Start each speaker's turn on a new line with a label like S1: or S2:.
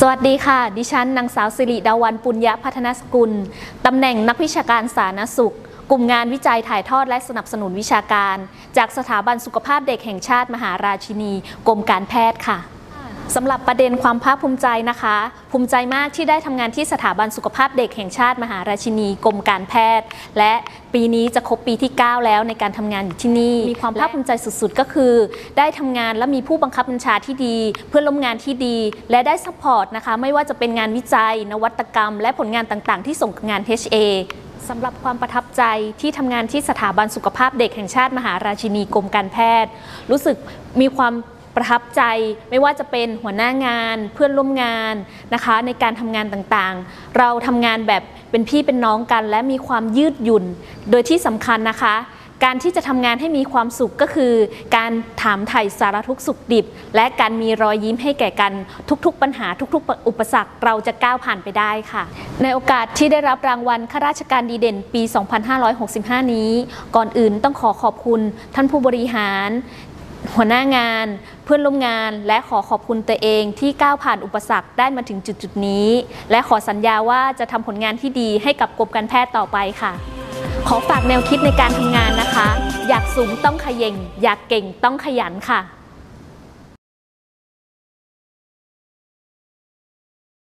S1: สวัสดีค่ะ ดิฉันนางสาวสิริดาวันปุญญาพัฒนสกุล ตำแหน่งนักวิชาการสาธารณสุข กลุ่มงานวิจัยถ่ายทอดและสนับสนุนวิชาการ จากสถาบันสุขภาพเด็กแห่งชาติมหาราชินี กรมการแพทย์ค่ะ สำหรับประเด็นความภาคภูมิใจนะคะ ภูมิใจมากที่ได้ทำงานที่สถาบันสุขภาพเด็กแห่งชาติมหาราชินีกรมการแพทย์ และปีนี้จะครบปีที่ 9 แล้วในการทำงานอยู่ที่นี่ มีความภาคภูมิใจสุดๆ ก็คือ ได้ทำงานและมีผู้บังคับบัญชาที่ดี เพื่อนร่วมงานที่ดี และได้ซัพพอร์ตนะคะ ไม่ว่าจะเป็นงานวิจัย นวัตกรรม และผลงานต่างๆ ที่ส่งกับงาน HA สำหรับความประทับใจที่ทำงานที่สถาบันสุขภาพเด็กแห่งชาติมหาราชินีกรมการแพทย์ รู้สึกมีความ ประทับใจไม่ว่าจะเป็นหัวหน้างานเพื่อนร่วมงานนะคะ ในการทำงานต่างๆ เราทำงานแบบเป็นพี่เป็นน้องกัน และมีความยืดหยุ่น โดยที่สำคัญนะคะ การที่จะทำงานให้มีความสุขก็คือ การถามไถ่สารทุกสุขดิบ และการมีรอยยิ้มให้แก่กันทุกๆ ปัญหาทุกๆ อุปสรรคเราจะก้าวผ่านไปได้ค่ะ ในโอกาสที่ได้รับรางวัลข้าราชการดีเด่นปี 2565 นี้ ก่อนอื่นต้องขอขอบคุณท่านผู้บริหาร หัวหน้างานเพื่อนร่วมงาน และขอขอบคุณตัวเองที่ก้าวผ่านอุปสรรคได้มาถึงจุดจุดนี้ และขอสัญญาว่าจะทำผลงานที่ดีให้กับกรมการแพทย์ต่อไปค่ะ ขอฝากแนวคิดในการทำงานนะคะ อยากสูงต้องขย่งอยากเก่งต้องขยันค่ะ